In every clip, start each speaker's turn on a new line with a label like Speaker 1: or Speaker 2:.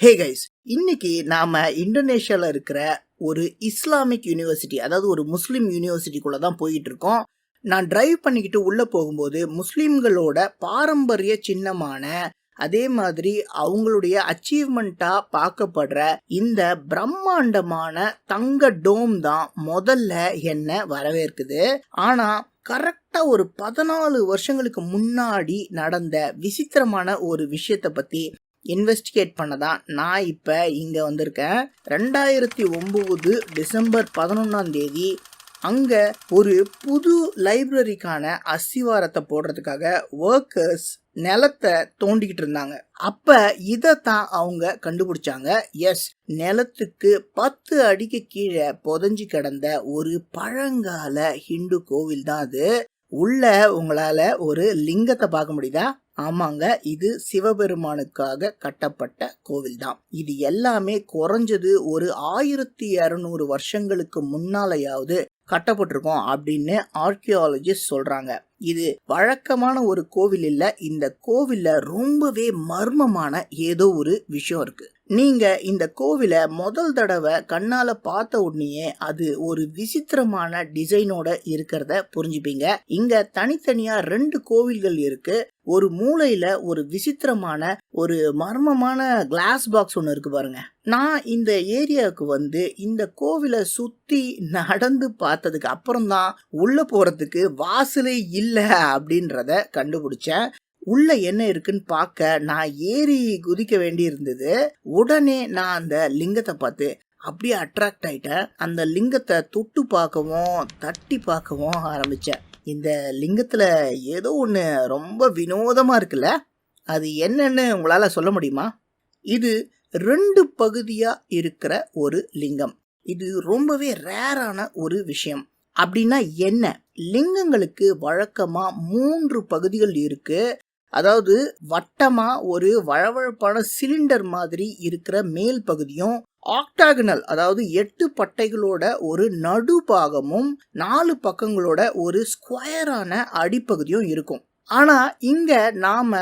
Speaker 1: Hey guys இன்னைக்கு நாம இந்தோனேஷியால இருக்கிற ஒரு இஸ்லாமிக் யூனிவர்சிட்டி அதாவது ஒரு முஸ்லீம் யூனிவர்சிட்டிக்குள்ள தான் போயிட்டு இருக்கோம். நான் டிரைவ் பண்ணிக்கிட்டு உள்ள போகும்போது முஸ்லீம்களோட பாரம்பரிய சின்னமான அதே மாதிரி அவங்களுடைய அச்சீவ்மெண்ட்டா பார்க்கப்படுற இந்த பிரம்மாண்டமான தங்க டோம் தான் முதல்ல என்ன வரவேற்குது. ஆனா கரெக்டா ஒரு பதினாலு வருஷங்களுக்கு முன்னாடி நடந்த விசித்திரமான ஒரு விஷயத்தை பத்தி இன்வெஸ்டிகேட் பண்ண தான் நான் இப்போ இங்கே வந்திருக்கேன். ரெண்டாயிரத்தி ஒம்பது டிசம்பர் பதினொன்றாம் தேதி அங்கே ஒரு புது லைப்ரரிக்கான அஸ்திவாரத்தை போடுறதுக்காக ஒர்க்கர்ஸ் நிலத்தை தோண்டிக்கிட்டு இருந்தாங்க. அப்ப தான் அவங்க கண்டுபிடிச்சாங்க. எஸ் நிலத்துக்கு பத்து அடிக்கு கீழே புதஞ்சு கிடந்த ஒரு பழங்கால ஹிந்து கோவில் தான் அது. உள்ள உங்களால ஒரு லிங்கத்தை பார்க்க முடியுதா? ஆமாங்க இது சிவபெருமானுக்காக கட்டப்பட்ட கோவில் தான் இது எல்லாமே குறைஞ்சது ஒரு ஆயிரத்தி இரநூறு வருஷங்களுக்கு முன்னாலையாவது கட்டப்பட்டிருக்கோம் அப்படின்னு ஆர்கியாலஜிஸ்ட் சொல்றாங்க. இது வழக்கமான ஒரு கோவில் இல்ல இந்த கோவில்ல ரொம்பவே மர்மமான ஏதோ ஒரு விஷயம் இருக்கு. நீங்க இந்த கோவிலை முதல் தடவை கண்ணால பார்த்த உடனேயே அது ஒரு விசித்திரமான டிசைனோட இருக்கிறத புரிஞ்சுப்பீங்க. இங்க தனித்தனியா ரெண்டு கோவில்கள் இருக்கு. ஒரு மூளையில ஒரு விசித்திரமான ஒரு மர்மமான கிளாஸ் பாக்ஸ் ஒன்று இருக்கு பாருங்க. நான் இந்த ஏரியாவுக்கு வந்து இந்த கோவிலை சுத்தி நடந்து பார்த்ததுக்கு அப்புறம் தான் உள்ள போறதுக்கு வாசலே இல்லை அப்படின்றத கண்டுபிடிச்சேன். உள்ள என்ன இருக்குன்னு பார்க்க நான் ஏறி குதிக்க வேண்டி இருந்தது உடனே நான் அந்த லிங்கத்தை பார்த்து அப்படியே அட்ராக்ட் ஆயிட்டேன். அந்த லிங்கத்தை தொட்டு பார்க்கவும் தட்டி பார்க்கவும் ஆரம்பித்தேன் இந்த லிங்கத்தில் ஏதோ ஒன்று ரொம்ப வினோதமாக இருக்குல்ல? அது என்னன்னு உங்களால் சொல்ல முடியுமா? இது ரெண்டு பகுதியாக இருக்கிற ஒரு லிங்கம். இது ரொம்பவே ரேரான ஒரு விஷயம். அப்படின்னா என்ன? லிங்கங்களுக்கு வழக்கமாக மூன்று பகுதிகள் இருக்கு. அதாவது வட்டமா ஒரு வழவழப்பான சிலிண்டர் மாதிரி இருக்கிற மேல் பகுதியும் ஆக்டாகனல் அதாவது எட்டு பட்டைகளோட ஒரு நடுபாகமும் நாலு பக்கங்களோட ஒரு ஸ்கொயரான அடிப்பகுதியும் இருக்கும். ஆனால் இங்கே நாம்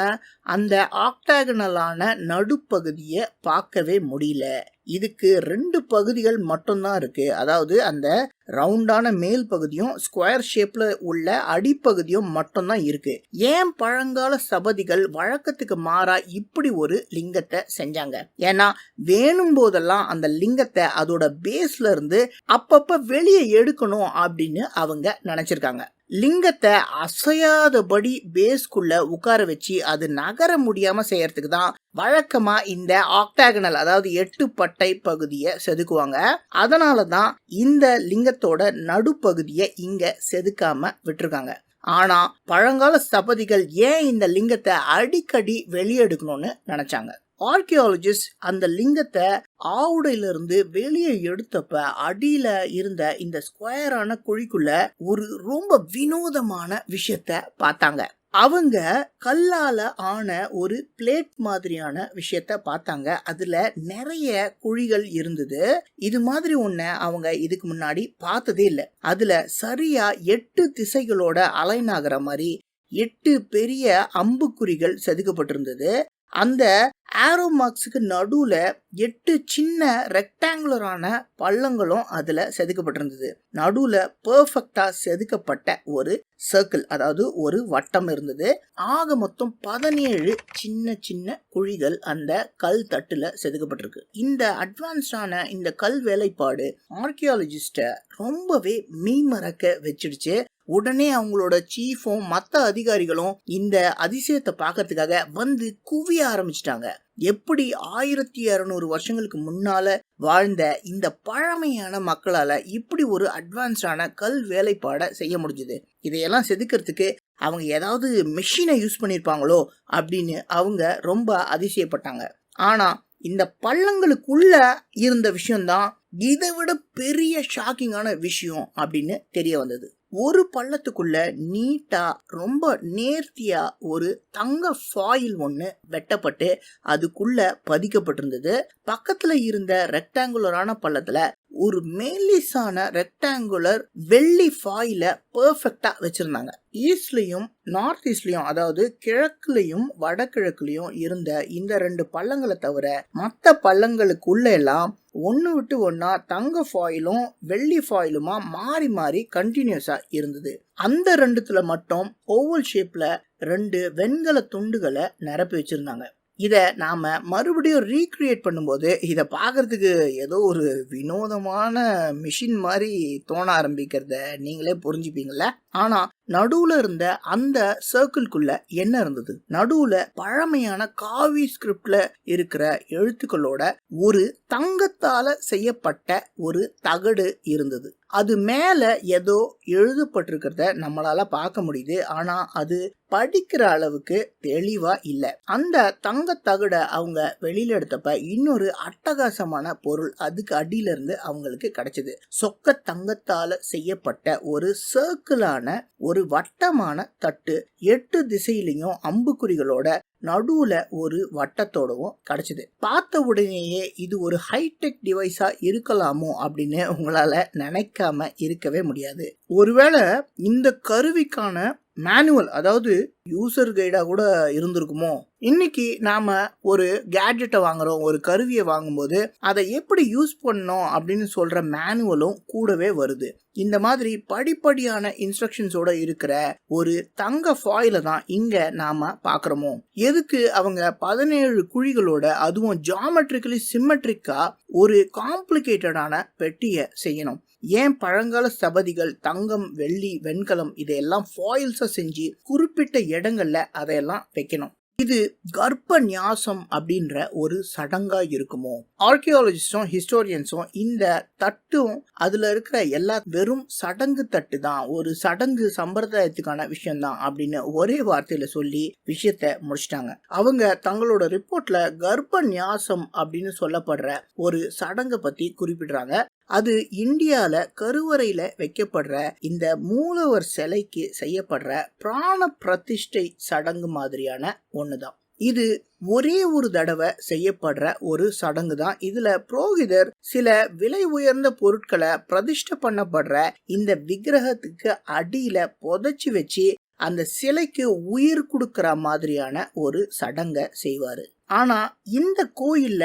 Speaker 1: அந்த ஆக்டாகனலான நடுப்பகுதியை பார்க்கவே முடியல. இதுக்கு ரெண்டு பகுதிகள் மட்டும்தான் இருக்குது அதாவது அந்த ரவுண்டான மேல் பகுதியும் ஸ்கொயர் ஷேப்பில் உள்ள அடிப்பகுதியும் மட்டும்தான் இருக்குது ஏன் பழங்கால சபதிகள் வழக்கத்துக்கு மாறா இப்படி ஒரு லிங்கத்தை செஞ்சாங்க? ஏன்னா வேணும் போதெல்லாம் அந்த லிங்கத்தை அதோட பேஸ்ல இருந்து அப்பப்போ வெளியே எடுக்கணும் அப்படின்னு அவங்க நினச்சிருக்காங்க. லிங்கத்தை அசையாதபடி பேஸ்குள்ள உட்கார வச்சு அது நகர முடியாம செய்யறதுக்கு தான் வழக்கமா இந்த ஆக்டாகனல் அதாவது எட்டு பட்டை பகுதியை செதுக்குவாங்க. அதனால தான் இந்த லிங்கத்தோட நடுப்பகுதியை இங்க செதுக்காம விட்டுருக்காங்க. ஆனா பழங்கால ஸ்தபதிகள் ஏன் இந்த லிங்கத்தை அடிக்கடி வெளியெடுக்கணும்னு நினைச்சாங்க? ஆர்கியாலஜிஸ்ட் அந்த லிங்கத்தை ஆவுடையிலிருந்து வெளியே எடுத்தப்ப அடியில இருந்த இந்த ஸ்கொயரான குழிக்குள்ள ஒரு ரொம்ப வினோதமான விஷயத்த பார்த்தாங்க. அவங்க கல்லால ஆன ஒரு பிளேட் மாதிரியான விஷயத்த பார்த்தாங்க. அதுல நிறைய குழிகள் இருந்தது. இது மாதிரி ஒன்ன அவங்க இதுக்கு முன்னாடி பார்த்ததே இல்லை. அதுல சரியா எட்டு திசைகளோட அலைன் ஆகிற மாதிரி எட்டு பெரிய அம்புக்குறிகள் செதுக்கப்பட்டிருந்தது. அந்த ஆரோ மார்க்ஸுக்கு நடுவில் எட்டு சின்ன ரெக்டாங்குலரான பள்ளங்களும் அதில் செதுக்கப்பட்டிருந்தது. நடுவில் பர்ஃபெக்டாக செதுக்கப்பட்ட ஒரு சர்க்கிள் அதாவது ஒரு வட்டம் இருந்தது. ஆக மொத்தம் பதினேழு சின்ன சின்ன குழிகள் அந்த கல் தட்டில் செதுக்கப்பட்டிருக்கு. இந்த அட்வான்ஸ்டான இந்த கல் வேலைப்பாடு ஆர்கியாலஜிஸ்ட்டை ரொம்பவே மீமறக்க வச்சிடுச்சு. உடனே அவங்களோட சீஃபும் மற்ற அதிகாரிகளும் இந்த அதிசயத்தை பார்க்கறதுக்காக வந்து குவிய ஆரம்பிச்சிட்டாங்க. எப்படி ஆயிரத்தி இரநூறு வருஷங்களுக்கு முன்னால வாழ்ந்த இந்த பழமையான மக்களால இப்படி ஒரு அட்வான்ஸ்டான கல் வேலைப்பாடை செய்ய முடிஞ்சது. இதையெல்லாம் செதுக்கிறதுக்கு அவங்க ஏதாவது மெஷினை யூஸ் பண்ணியிருப்பாங்களோ அப்படின்னு அவங்க ரொம்ப அதிசயப்பட்டாங்க. ஆனா இந்த பள்ளங்களுக்குள்ள இருந்த விஷயம்தான் இதை விட பெரிய ஷாக்கிங்கான விஷயம் அப்படின்னு தெரிய வந்தது. ஒரு பள்ளத்துக்குள்ள நீட்டா ரொம்ப நேர்த்தியா ஒரு தங்க ஃபாயில் ஒன்று வெட்டப்பட்டு அதுக்குள்ள பதிக்கப்பட்டிருந்தது. பக்கத்துல இருந்த ரெக்டாங்குலரான பள்ளத்துல ஒரு மேலிசான ரெக்டாங்குலர் வெள்ளி ஃபாயில பர்ஃபெக்டா வச்சிருந்தாங்க. ஈஸ்ட்லயும் நார்த் ஈஸ்ட்லயும் அதாவது கிழக்குலயும் வடகிழக்குலயும் இருந்த இந்த ரெண்டு பள்ளங்களை தவிர மற்ற பள்ளங்களுக்குள்ள எல்லாம் ஒன்று விட்டு ஒன்றா தங்க ஃபாயிலும் வெள்ளி ஃபாயிலுமா மாறி மாறி கண்டினியூஸா இருந்தது. அந்த ரெண்டுத்துல மட்டும் ஓவல் ஷேப்ல ரெண்டு வெண்கல துண்டுகளை நிரப்பி வச்சிருந்தாங்க. இதை நாம் மறுபடியும் ரீக்ரியேட் பண்ணும்போது இதை பார்க்கறதுக்கு ஏதோ ஒரு வினோதமான மிஷின் மாதிரி தோண ஆரம்பிக்கிறத நீங்களே புரிஞ்சுப்பீங்கள்ல ஆனால் நடுவுல இருந்த அந்த சர்க்கிள்குள்ள என்ன இருந்தது? நடுவுல பழமையான காவி ஸ்கிரிப்ட்ல இருக்கிற எழுத்துக்களோட ஒரு தங்கத்தால செய்யப்பட்ட ஒரு தகடு இருந்தது. அது மேல ஏதோ எழுதப்பட்டிருக்கிறத நம்மளால பார்க்க முடியுது. ஆனா அது படிக்கிற அளவுக்கு தெளிவா இல்ல. அந்த தங்க தகட அவங்க வெளியில எடுத்தப்ப இன்னொரு அட்டகாசமான பொருள் அதுக்கு அடியில இருந்து அவங்களுக்கு கிடைச்சது. சொக்க தங்கத்தால செய்யப்பட்ட ஒரு சர்க்கிளான ஒரு வட்டமான தட்டு எட்டு திசையிலையும் அம்புக்குறிகளோட நடுவுல ஒரு வட்டத்தோடவும் கிடைச்சது. பார்த்த உடனேயே இது ஒரு ஹைடெக் டிவைஸா இருக்கலாமோ அப்படின்னு உங்களால நினைக்காம இருக்கவே முடியாது. ஒருவேளை இந்த கருவிக்கான மேனுவல் அதாவது யூசர் கைடாக கூட இருந்திருக்குமோ? இன்னைக்கு நாம ஒரு கேட்ஜெட்டை வாங்குறோம் ஒரு கருவியை வாங்கும்போது அதை எப்படி யூஸ் பண்ணோம் அப்படின்னு சொல்ற மேனுவலும் கூடவே வருது. இந்த மாதிரி படிப்படியான இன்ஸ்ட்ரக்ஷன்ஸோட இருக்கிற ஒரு தங்க ஃபாயில தான் இங்க நாம பாக்குறோமோ? எதுக்கு அவங்க பதினேழு குழிகளோட அதுவும் ஜாமெட்ரிக்கலி சிம்மெட்ரிக்கா ஒரு காம்ப்ளிகேட்டடான பெட்டியை செய்யணும்? ஏன் பழங்கால சபதிகள் தங்கம் வெள்ளி வெண்கலம் இதையெல்லாம் ஃபாயில்ஸை செஞ்சு குறிப்பிட்ட இடங்கள்ல அதையெல்லாம் வைக்கணும். இது கர்ப்ப நியாசம் அப்படின்ற ஒரு சடங்கா இருக்குமோ? ஆர்கியாலஜிஸ்டும் ஹிஸ்டோரியன்ஸும் இந்த தட்டும் அதுல இருக்கிற எல்லா வெறும் சடங்கு தட்டு தான் ஒரு சடங்கு சம்பிரதாயத்துக்கான விஷயம்தான் அப்படின்னு ஒரே வார்த்தையில சொல்லி விஷயத்த முடிச்சிட்டாங்க. அவங்க தங்களோட ரிப்போர்ட்ல கர்ப்ப நியாசம் அப்படின்னு சொல்லப்படுற ஒரு சடங்கை பத்தி குறிப்பிடுறாங்க. அது இந்தியால கருவறையில வைக்கப்படுற இந்த மூலவர் சிலைக்கு செய்யப்படுற பிராண பிரதிஷ்டை சடங்கு மாதிரியான ஒண்ணுதான். இது ஒரே ஒரு தடவை செய்யப்படுற ஒரு சடங்கு தான் இதுல புரோகிதர் சில விலை உயர்ந்த பொருட்களை பிரதிஷ்டை பண்ணப்படுற இந்த விக்கிரகத்துக்கு அடியில புதைச்சி வச்சு அந்த சிலைக்கு உயிர் கொடுக்கற மாதிரியான ஒரு சடங்கை செய்வாரு. ஆனா இந்த கோயில்ல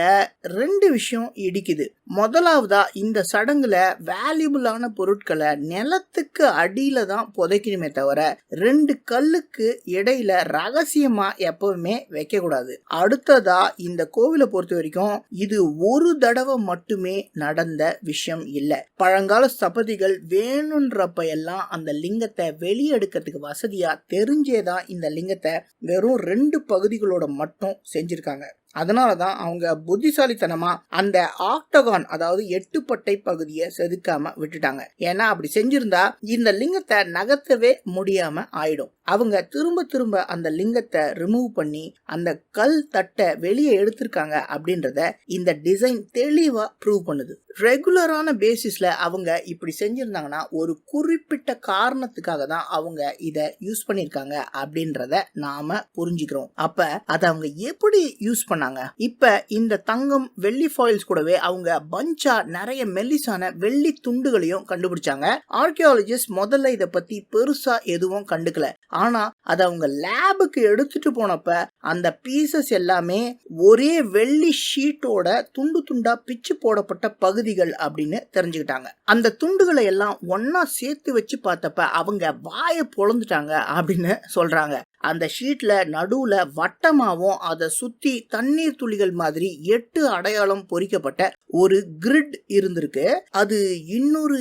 Speaker 1: ரெண்டு விஷயம் இடிக்குது. முதலாவதா இந்த சடங்குல வேல்யூபிளான பொருட்களை நிலத்துக்கு அடியில தான் புதைக்கணுமே தவிர ரெண்டு கல்லுக்கு இடையில ரகசியமா எப்பவுமே வைக்க கூடாது அடுத்ததா இந்த கோவிலை பொறுத்த வரைக்கும் இது ஒரு தடவை மட்டுமே நடந்த விஷயம் இல்ல. பழங்கால சபதிகள் வேணுன்றப்ப எல்லாம் அந்த லிங்கத்தை வெளியெடுக்கிறதுக்கு வசதியா தெரிஞ்சேதான் இந்த லிங்கத்தை வெறும் ரெண்டு பகுதிகளோட மட்டும் செஞ்சிருக்காங்க. சொல்லிட்டாங்க அதனால தான் அவங்க புத்திசாலித்தனமா அந்த ஆக்டகான் அதாவது எட்டுப்பட்டை பகுதியை செதுக்காம விட்டுட்டாங்க. ஏன்னா அப்படி செஞ்சிருந்தா இந்த லிங்கத்தை நகர்த்தவே முடியாம ஆயிடும். அவங்க திரும்ப திரும்ப அந்த லிங்கத்தை ரிமூவ் பண்ணி அந்த கல் தட்டை வெளியே எடுத்திருக்காங்க அப்படின்றத இந்த டிசைன் தெளிவா ப்ரூவ் பண்ணுது. ரெகுலரான பேசிஸ்ல அவங்க இப்படி செஞ்சிருந்தாங்கன்னா ஒரு குறிப்பிட்ட காரணத்துக்காக தான் அவங்க இதை யூஸ் பண்ணிருக்காங்க அப்படின்றத நாம புரிஞ்சுக்கிறோம். அப்ப அதை அவங்க எப்படி யூஸ் பண்ண பண்ணாங்க இப்ப இந்த தங்கம் வெள்ளி ஃபாயில்ஸ் கூடவே அவங்க பஞ்சா நிறைய மெல்லிசான வெள்ளி துண்டுகளையும் கண்டுபிடிச்சாங்க. ஆர்கியாலஜிஸ்ட் முதல்ல இதை பத்தி பெருசா எதுவும் கண்டுக்கல. ஆனா அதை அவங்க லேபுக்கு எடுத்துட்டு போனப்ப அந்த பீசஸ் எல்லாமே ஒரே வெள்ளி ஷீட்டோட துண்டு துண்டா பிச்சு போடப்பட்ட பகுதிகள் அப்படின்னு தெரிஞ்சுக்கிட்டாங்க. அந்த துண்டுகளை எல்லாம் ஒன்னா சேர்த்து வச்சு பார்த்தப்ப அவங்க வாயை பொழந்துட்டாங்க அப்படின்னு சொல்றாங்க. அந்த ஷீட்ல நடுவுல வட்டமாவும் அதை சுத்தி தண்ணீர் துளிகள் மாதிரி எட்டு அடையாளம் பொறிக்கப்பட்ட ஒரு கிரிட் இருந்திருக்கு. அது இன்னொரு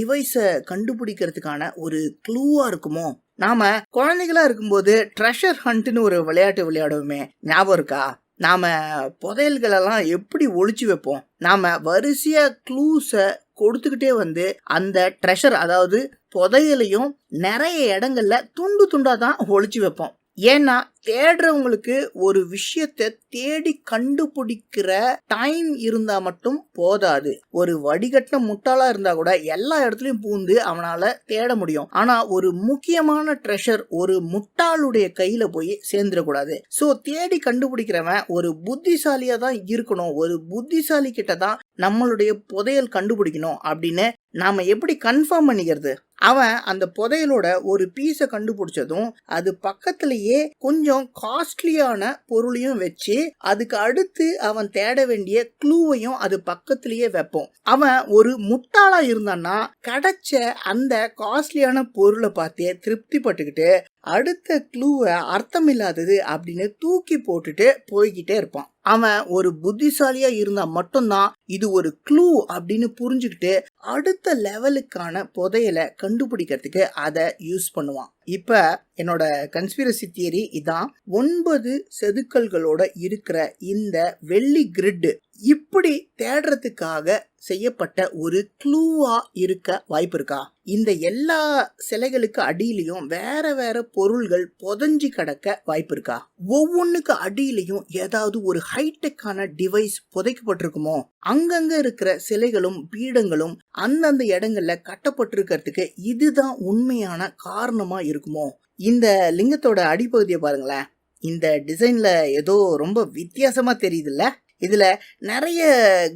Speaker 1: டிவைஸை கண்டுபிடிக்கிறதுக்கான ஒரு க்ளூவா இருக்குமோ? நாம குழந்தைகளா இருக்கும்போது ட்ரெஷர் ஹண்ட்னு ஒரு விளையாட்டு விளையாடுவோமே. ஞாபகம் இருக்கா? நாம புதையல்களெல்லாம் எப்படி ஒழிச்சு வைப்போம்? நாம வரிசையா க்ளூஸை கொடுத்துக்கிட்டே வந்து அந்த ட்ரெஷர் அதாவது புதையலையும் நிறைய இடங்கள்ல துண்டு துண்டாக தான் ஒழிச்சு வைப்போம். ஏன்னா தேடுறவங்களுக்கு ஒரு விஷயத்தை தேடி கண்டுபிடிக்கிற டைம் இருந்தா மட்டும் போதாது. ஒரு வடிகட்டின முட்டாளா இருந்தா கூட எல்லா இடத்துலயும் பூந்து அவனால தேட முடியும். ஆனா ஒரு முக்கியமான ட்ரெஷர் ஒரு முட்டாளுடைய கையில போய் சேர்ந்துடக்கூடாது. சோ தேடி கண்டுபிடிக்கிறவன் ஒரு புத்திசாலியா தான் இருக்கணும். ஒரு புத்திசாலி கிட்ட தான் நம்மளுடைய புதையல் கண்டுபிடிக்கணும் அப்படின்னு நாம எப்படி கன்ஃபார்ம் பண்ணிக்கிறது? அவன் அந்த புதையலோட ஒரு பீஸை கண்டுபிடிச்சதும் அது பக்கத்திலேயே கொஞ்சம் காஸ்ட்லியான பொருளையும் வச்சு அதுக்கு அடுத்து அவன் தேட வேண்டிய க்ளூவையும் அது பக்கத்திலேயே வைப்போம். அவன் ஒரு முட்டாளா இருந்தான்னா கிடைச்ச அந்த காஸ்ட்லியான பொருளை பார்த்தே திருப்தி பட்டுக்கிட்டு அடுத்த க்ளூவை அர்த்தமில்லாதது அப்படின்னு தூக்கி போட்டுட்டு போய்கிட்டே இருப்பான். அவன் ஒரு புத்திசாலியா இருந்தா மட்டும்தான் இது ஒரு க்ளூ அப்படின்னு புரிஞ்சுக்கிட்டு அடுத்த லெவலுக்கான புதையலை கண்டுபிடிக்கிறதுக்கு அதை யூஸ் பண்ணுவான். இப்ப என்னோட கன்ஸ்பிரசி தியரி இதான் ஒன்பது செதுக்கல்களோட இருக்கிற இந்த வெள்ளி கிரிட் இப்படி தேடுறதுக்காக செய்யப்பட்ட ஒரு க்ளூவா இருக்க வாய்ப்பு இருக்கா? இந்த எல்லா சிலைகளுக்கு அடியிலையும் வேற வேற பொருள்கள் புதஞ்சி கிடக்க வாய்ப்பு இருக்கா? ஒவ்வொன்றுக்கு அடியிலையும் ஏதாவது ஒரு ஹைடெக்கான டிவைஸ் புதைக்கப்பட்டிருக்குமோ? அங்கங்க இருக்கிற சிலைகளும் பீடங்களும் அந்தந்த இடங்கள்ல கட்டப்பட்டிருக்கிறதுக்கு இதுதான் உண்மையான காரணமா இருக்குமோ? இந்த லிங்கத்தோட அடிப்பகுதியை பாருங்களேன். இந்த டிசைன்ல ஏதோ ரொம்ப வித்தியாசமா தெரியுதுல்ல? இதில் நிறைய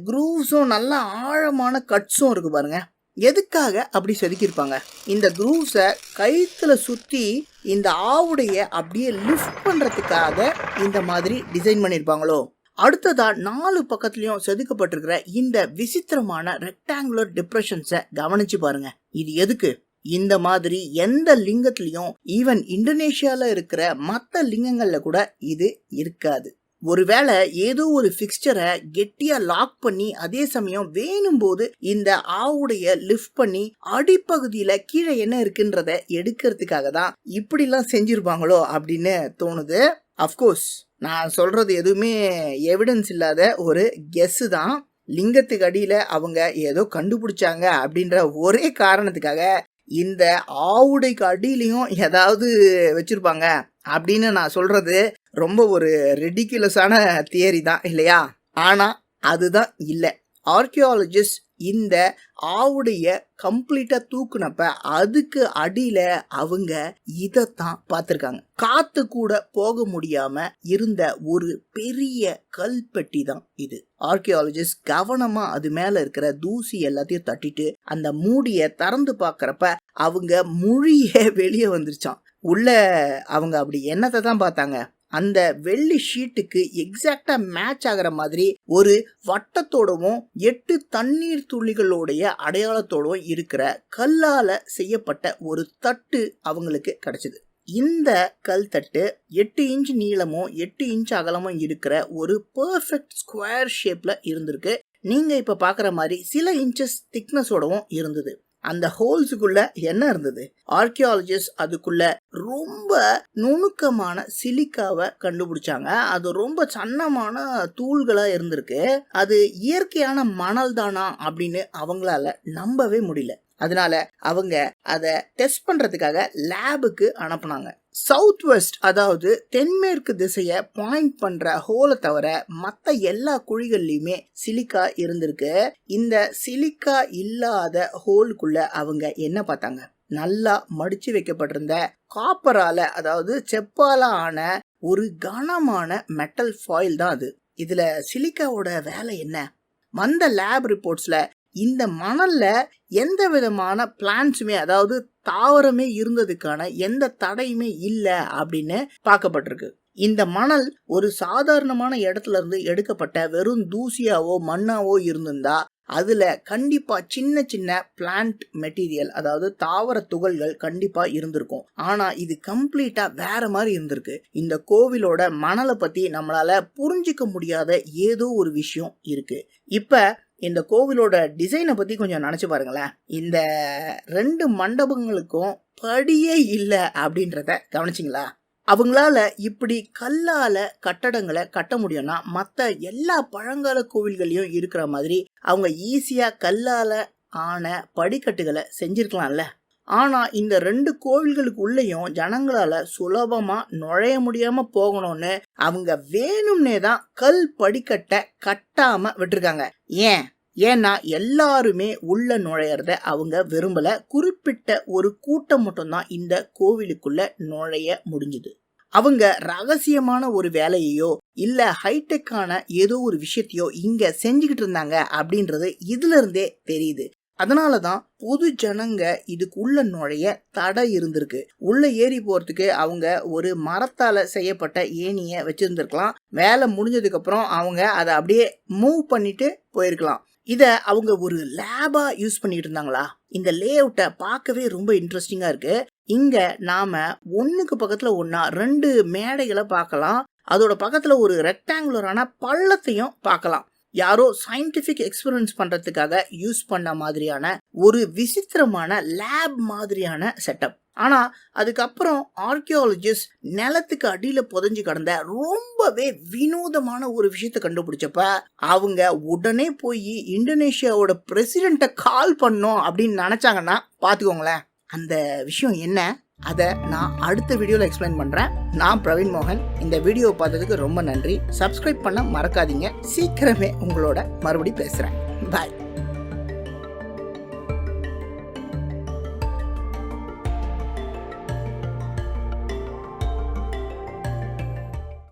Speaker 1: குரூவ்ஸும் நல்ல ஆழமான கட்ஸும் இருக்குது பாருங்க. எதுக்காக அப்படி செதுக்கியிருப்பாங்க? இந்த குரூவ்ஸை கயிற்றுல சுற்றி இந்த ஆவுடைய அப்படியே லிஃப்ட் பண்ணுறதுக்காக இந்த மாதிரி டிசைன் பண்ணியிருப்பாங்களோ? அடுத்ததாக நாலு பக்கத்துலேயும் செதுக்கப்பட்டிருக்கிற இந்த விசித்திரமான ரெக்டாங்குலர் டிப்ரெஷன்ஸை கவனிச்சு பாருங்க. இது எதுக்கு? இந்த மாதிரி எந்த லிங்கத்திலையும் ஈவன் இந்தோனேஷியாவில் இருக்கிற மற்ற லிங்கங்களில் கூட இது இருக்காது. ஒருவேளை ஏதோ ஒரு ஃபிக்ஸ்டரை கெட்டியா லாக் பண்ணி அதே சமயம் வேணும் போது இந்த ஆவுடைய லிஃப்ட் பண்ணி அடிப்பகுதியில கீழே என்ன இருக்குன்றத எடுக்கிறதுக்காக தான் இப்படிலாம் செஞ்சிருப்பாங்களோ அப்படின்னு தோணுது. அஃப்கோர்ஸ் நான் சொல்றது எதுவுமே எவிடன்ஸ் இல்லாத ஒரு கெஸ் தான். லிங்கத்துக்கு அடியில அவங்க ஏதோ கண்டுபிடிச்சாங்க அப்படின்ற ஒரே காரணத்துக்காக இந்த ஆவுடைக்கு அடியிலையும் ஏதாவது வச்சிருப்பாங்க. அப்படின்னு நான் சொல்கிறது ரொம்ப ஒரு ரெடிக்குலஸான தியரி தான் இல்லையா? ஆனால் அதுதான் இல்லை. ஆர்கியாலஜிஸ்ட் இந்த ஆவுடைய கம்ப்ளீட்டாக தூக்குனப்ப அதுக்கு அடியில் அவங்க இதைத்தான் பார்த்துருக்காங்க. காத்து கூட போக முடியாம இருந்த ஒரு பெரிய கல்பெட்டி தான் இது. ஆர்கியாலஜிஸ்ட் கவனமா அது மேல இருக்கிற தூசி எல்லாத்தையும் தட்டிட்டு அந்த மூடிய திறந்து பார்க்குறப்ப அவங்க மொழியே வெளியே வந்துருச்சான் உள்ள அவங்க அப்படி என்னத்தை தான் பார்த்தாங்க. அந்த வெள்ளி ஷீட்டுக்கு எக்ஸாக்டா மேட்ச் ஆகிற மாதிரி ஒரு வட்டத்தோடவும் எட்டு தண்ணீர் துளிகளுடைய அடையாளத்தோடவும் இருக்கிற கல்லால செய்யப்பட்ட ஒரு தட்டு அவங்களுக்கு கிடைச்சது. இந்த கல் தட்டு எட்டு இன்ச் நீளமும் எட்டு இன்ச் அகலமும் இருக்கிற ஒரு பர்ஃபெக்ட் ஸ்கொயர் ஷேப்ல இருந்திருக்கு. நீங்க இப்ப பாக்குற மாதிரி சில இன்ச்சஸ் திக்னஸோடவும் இருந்தது. அந்த ஹோல்ஸுக்குள்ள என்ன இருந்தது? ஆர்கியாலஜிஸ்ட் அதுக்குள்ள ரொம்ப நுணுக்கமான சிலிக்காவை கண்டுபிடிச்சாங்க. அது ரொம்ப சன்னமான தூள்களா இருந்திருக்கு. அது இயற்கையான மணல் தானா அப்படின்னு அவங்களால நம்பவே முடியல. அதனால அவங்க அதை டெஸ்ட் பண்றதுக்காக லேபுக்கு அனுப்புனாங்க. சவுத் வெஸ்ட் அதாவது தென்மேற்கு திசையை பாயிண்ட் பண்ற ஹோலை தவிர மற்ற எல்லா குழிகள்லையுமே சிலிக்கா இருந்திருக்கு. இந்த சிலிக்கா இல்லாத ஹோலுக்குள்ள அவங்க என்ன பார்த்தாங்க? நல்லா மடிச்சு வைக்கப்பட்டிருந்த காப்பரால அதாவது செப்பால ஆன ஒரு கனமான மெட்டல் ஃபாயில் தான் அது. இதுல சிலிக்காவோட வேலை என்ன? வந்த லேப் ரிப்போர்ட்ஸ்ல இந்த மணலில் எந்த விதமான பிளான்ஸுமே அதாவது தாவரமே இருந்ததுக்கான எந்த தடையுமே இல்லை அப்படின்னு பார்க்கப்பட்டிருக்கு. இந்த மணல் ஒரு சாதாரணமான இடத்துல இருந்து எடுக்கப்பட்ட வெறும் தூசியாவோ மண்ணாவோ இருந்திருந்தா அதுல கண்டிப்பா சின்ன சின்ன பிளான்ட் மெட்டீரியல் அதாவது தாவர துகள்கள் கண்டிப்பா இருந்திருக்கும். ஆனா இது கம்ப்ளீட்டா வேற மாதிரி இருந்திருக்கு. இந்த கோவிலோட மணலை பத்தி நம்மளால புரிஞ்சிக்க முடியாத ஏதோ ஒரு விஷயம் இருக்கு. இப்ப இந்த கோவிலோட டிசைனை பற்றி கொஞ்சம் நினச்சி பாருங்களேன். இந்த ரெண்டு மண்டபங்களுக்கும் படியே இல்லை அப்படின்றத கவனிச்சிங்களா? அவங்களால இப்படி கல்லால கட்டடங்களை கட்ட முடியும்னா மற்ற எல்லா பழங்கால கோவில்களையும் இருக்கிற மாதிரி அவங்க ஈஸியாக கல்லால ஆன படிக்கட்டுகளை செஞ்சிருக்கலாம்ல. ஆனால் இந்த ரெண்டு கோவில்களுக்கு உள்ளேயும் ஜனங்களால சுலபமாக நுழைய முடியாமல் போகணும்னு அவங்க வேணும்னே தான் கல் படிக்கட்டை கட்டாமல் விட்டுருக்காங்க. ஏன்? ஏன்னா எல்லாருமே உள்ள நுழையிறத அவங்க விரும்பல. குறிப்பிட்ட ஒரு கூட்டம் மட்டும்தான் இந்த கோவிலுக்குள்ள நுழைய முடிஞ்சுது. அவங்க ரகசியமான ஒரு வேலையையோ இல்ல ஹைடெக்கான ஏதோ ஒரு விஷயத்தையோ இங்க செஞ்சுக்கிட்டு இருந்தாங்க அப்படின்றது இதுல இருந்தே தெரியுது. அதனால தான் பொது ஜனங்க இதுக்குள்ள நுழைய தடை இருந்திருக்கு. உள்ள ஏறி போறதுக்கு அவங்க ஒரு மரத்தால செய்யப்பட்ட ஏணிய வச்சிருந்திருக்கலாம். வேலை முடிஞ்சதுக்கு அப்புறம் அவங்க அதை அப்படியே மூவ் பண்ணிட்டு போயிருக்கலாம். இத அவங்க ஒரு லேபா யூஸ் பண்ணிட்டு இருந்தாங்களா? இந்த லே அவுட்டை பார்க்கவே ரொம்ப இன்ட்ரெஸ்டிங்கா இருக்கு. இங்க நாம ஒண்ணுக்கு பக்கத்துல ஒன்னா ரெண்டு மேடைகளை பார்க்கலாம். அதோட பக்கத்துல ஒரு ரெக்டாங்குலரான பள்ளத்தையும் பார்க்கலாம். யாரோ சயின்டிஃபிக் எக்ஸ்பெரிமெண்ட்ஸ் பண்ணுறதுக்காக யூஸ் பண்ண மாதிரியான ஒரு விசித்திரமான லேப் மாதிரியான செட்டப் ஆனால் அதுக்கப்புறம் ஆர்கியாலஜிஸ்ட் நிலத்துக்கு அடியில் புதைஞ்சு கிடந்த ரொம்பவே வினோதமான ஒரு விஷயத்தை கண்டுபிடிச்சப்ப அவங்க உடனே போய் இந்தோனேஷியாவோட பிரசிடெண்ட்டை கால் பண்ணோம் அப்படின்னு நினச்சாங்கன்னா பார்த்துக்கோங்களேன் அந்த விஷயம் என்ன? அதை நான் அடுத்த வீடியோவில் எக்ஸ்பிளைன் பண்ணுறேன் நான் பிரவீன் மோகன். இந்த வீடியோ பார்த்ததுக்கு ரொம்ப நன்றி. சப்ஸ்கிரைப் பண்ண மறக்காதீங்க. சீக்கிரமே உங்களோட மறுபடி பேசுகிறேன் பாய்